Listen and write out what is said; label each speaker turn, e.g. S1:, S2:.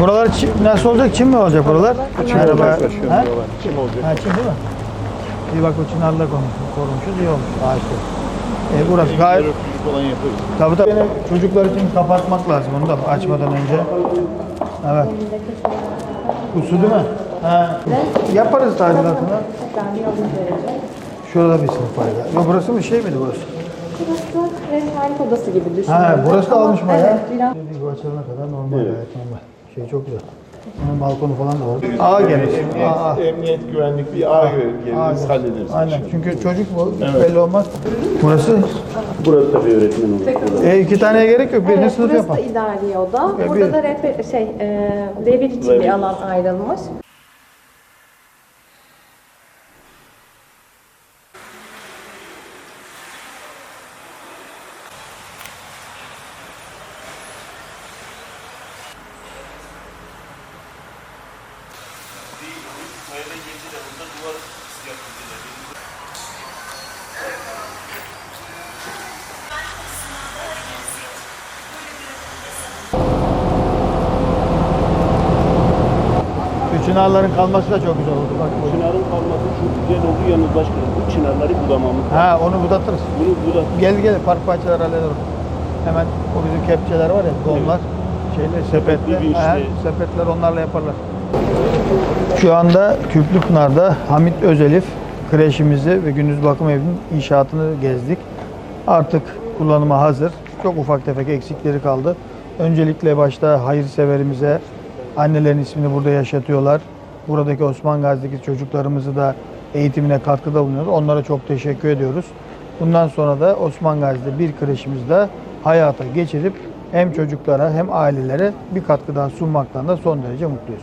S1: Buralar çim- nasıl olacak? Çim mi olacak buralar? Merhaba. Ha?
S2: Kim olacak?
S1: Ha çim değil mi? İyi bak o çınarla konuşmuş, korumuşuz iyi olmuş ağaçta. E burası gayet
S2: Örtülü falan yaparız.
S1: Tabii tabii. Yine çocuklar için kapatmak lazım onu da açmadan önce. Evet. Bu su değil mi? Ha. Yaparız tadilatını. Şurada bir sınıf var. ya. Yok burası mı şey miydi burası?
S3: Burası rehberlik odası gibi düşünün.
S1: Ha burası da almış bayağı.
S3: Evet, biraz
S1: açılana kadar normal gayet normal. Şey çok güzel. Bunun balkonu falan da geniş. Aa, aa.
S2: Emniyet, emniyet güvenlik bir ağ
S1: Ağa
S2: geliriz,
S1: geniş.
S2: hallederiz.
S1: Aynen. Çünkü çocuk bu. Hiç belli olmaz. Burası
S4: Burası tabii öğretmen olur.
S1: e, iki taneye gerek yok. Birini
S3: Evet,
S1: sınıf
S3: burası
S1: yapar.
S3: da idari oda. Burada
S1: bir-
S3: da rehber, şey, e, revir için bir alan ayrılmış.
S1: Şu çınarların kalması da çok güzel oldu. Bak bu.
S4: Çınarın kalması çok güzel oldu. Yalnız başkanım bu çınarları budamamız.
S1: Ha onu budatırız.
S4: Bunu buda
S1: Gel gel park bahçeler halleder. Hemen o bizim kepçeler var ya donlar. Şeyler sepetler.
S4: vinçli.
S1: Ha, sepetler onlarla yaparlar. Şu anda Küplüpınar'da Hamit Özelif kreşimizi ve gündüz bakım evinin inşaatını gezdik. Artık kullanıma hazır. Çok ufak tefek eksikleri kaldı. Öncelikle başta hayırseverimize annelerin ismini burada yaşatıyorlar. Buradaki Osman Gazi'deki çocuklarımızı da eğitimine katkıda bulunuyoruz. Onlara çok teşekkür ediyoruz. Bundan sonra da Osman Gazi'de bir kreşimizde hayata geçirip hem çocuklara hem ailelere bir katkı daha sunmaktan da son derece mutluyuz.